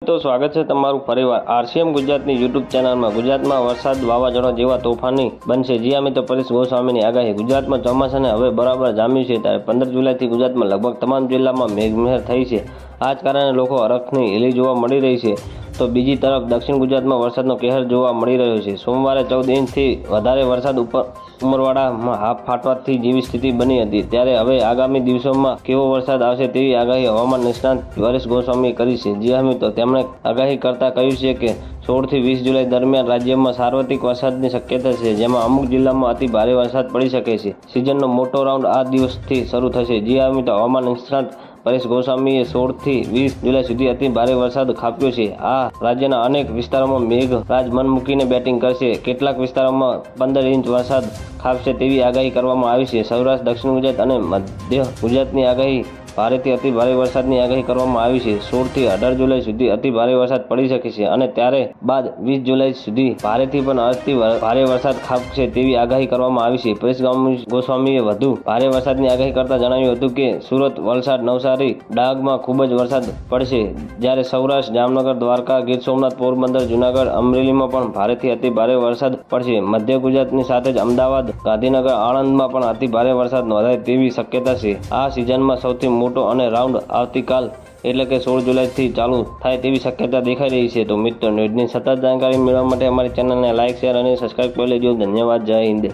તો સ્વાગત છે તમારું ફરીવાર આરસીએમ ગુજરાતની યુટ્યુબ ચેનલમાં. ગુજરાતમાં વરસાદ વાવાઝોડા જેવા તોફાની બનશે. જી અમે તો પરેશ ગોસ્વામીની આગાહી. ગુજરાતમાં ચોમાસાને હવે બરાબર જામ્યું છે ત્યારે પંદર જુલાઈથી ગુજરાતમાં લગભગ તમામ જિલ્લામાં મેઘમહેર થઈ છે. આ જ કારણે લોકો અરખની હેલી જોવા મળી રહી છે. તો બીજી તરફ દક્ષિણ ગુજરાતમાં વરસાદનો કહેર જોવા મળી રહ્યો છે. સોમવારે ચૌદ ઇંચથી વધારે વરસાદ ઉપર ઉમરવાડામાં હાફ ફાટવાથી જેવી સ્થિતિ બની હતી. ત્યારે હવે આગામી દિવસોમાં કેવો વરસાદ આવશે તેવી આગાહી હવામાન નિષ્ણાંત પરેશ ગોસ્વામીએ કરી છે. જી હા મિત્રો, તેમણે આગાહી કરતા કહ્યું છે કે સોળથી વીસ જુલાઈ દરમિયાન રાજ્યમાં સાર્વત્રિક વરસાદની શક્યતા છે, જેમાં અમુક જિલ્લામાં અતિ ભારે વરસાદ પડી શકે છે. સિઝનનો મોટો રાઉન્ડ આ દિવસથી શરૂ થશે. જી હા મિત્રો, હવામાન નિષ્ણાંત પરેશ ગોસ્વામીએ સોળથી વીસ જુલાઈ સુધી અતિ ભારે વરસાદ ખાપ્યો છે. આ રાજ્યના અનેક વિસ્તારોમાં મેઘ રાજ મન મૂકીને બેટિંગ કરશે. કેટલાક વિસ્તારોમાં પંદર ઇંચ વરસાદ ખાપશે તેવી આગાહી કરવામાં આવી છે. સૌરાષ્ટ્ર, દક્ષિણ ગુજરાત અને મધ્ય ગુજરાતની આગાહી ભારેથી અતિ ભારે વરસાદની આગાહી કરવામાં આવી છે. સોળથી અઢાર જુલાઈ સુધી અતિ ભારે વરસાદ પડી શકે છે અને ત્યારે બાદ વીસ જુલાઈ સુધી ભારેથી પણ અતિ ભારે વરસાદ ખાબકશે તેવી આગાહી કરવામાં આવી છે. પરેશ ગોસ્વામીએ વધુ ભારે વરસાદની આગાહી કરતા જણાવ્યું હતું કે, સુરત, વલસાડ, નવસારી ડાંગમાં ખૂબ જ વરસાદ પડશે. જ્યારે સૌરાષ્ટ્ર, જામનગર, દ્વારકા, ગીર સોમનાથ, પોરબંદર, જુનાગઢ, અમરેલીમાં પણ ભારેથી અતિ ભારે વરસાદ પડશે. મધ્ય ગુજરાતની સાથે જ અમદાવાદ, ગાંધીનગર, આણંદમાં પણ અતિ ભારે વરસાદ નોંધાય તેવી શક્યતા છે. આ સિઝનમાં સૌથી મોટો અને રાઉન્ડ આવતીકાલ, એટલે કે સોળ જુલાઈથી ચાલુ થાય તેવી શક્યતા દેખાઈ રહી છે. તો મિત્રો ન્યૂઝની સતત જાણકારી મેળવવા માટે અમારી ચેનલને લાઇક શેર અને સબસ્ક્રાઈબ કરી લેજો. ધન્યવાદ. જય હિન્દ.